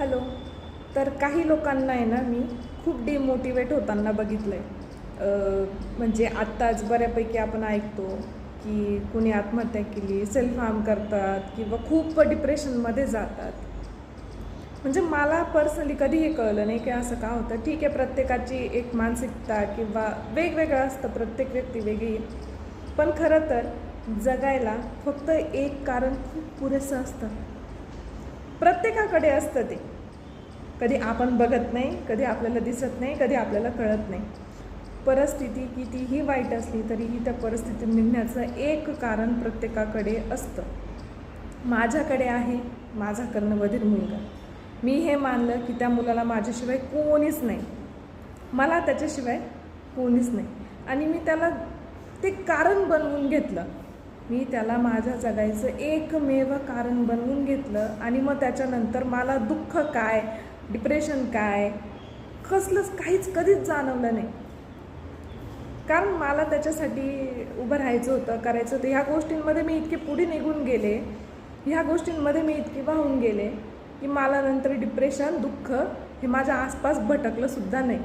Hello. तर काही लोकांना आहे ना मी खूप डिमोटिवेट होताना बघितलं आहे म्हणजे आत्ताच बऱ्यापैकी आपण ऐकतो की कुणी आत्महत्या केली सेल्फ हार्म करतात किंवा खूप डिप्रेशनमध्ये जातात. म्हणजे मला पर्सनली कधी हे कळलं नाही की असं का होतं. ठीक आहे प्रत्येकाची एक मानसिकता किंवा वेगवेगळं असतं प्रत्येक व्यक्ती वेगळी. पण खरं तर जगायला फक्त एक कारण खूप पुरेसं असतं. प्रत्येकाकडे असतं ते. कधी आपण बघत नाही कधी आपल्याला दिसत नाही कधी आपल्याला कळत नाही. परिस्थिती कितीही वाईट असली तरीही त्या परिस्थितीत निघण्याचं एक कारण प्रत्येकाकडे असतं. माझ्याकडे आहे माझा कर्णवधीर मुलगा. मी हे मानलं की त्या मुलाला माझ्याशिवाय कोणीच नाही. मला त्याच्याशिवाय कोणीच नाही. आणि मी त्याला ते कारण बनवून घेतलं. मी त्याला माझ्या जगायचं एकमेव कारण बनवून घेतलं आणि मग त्याच्यानंतर मला दुःख काय डिप्रेशन काय कसलंच काहीच कधीच जाणवलं नाही. कारण मला त्याच्यासाठी उभं राहायचं होतं करायचं होतं. ह्या गोष्टींमध्ये मी इतके पुढे निघून गेले ह्या गोष्टींमध्ये मी इतकी वाहून गेले की मला नंतर डिप्रेशन दुःख हे माझ्या आसपास भटकलंसुद्धा नाही.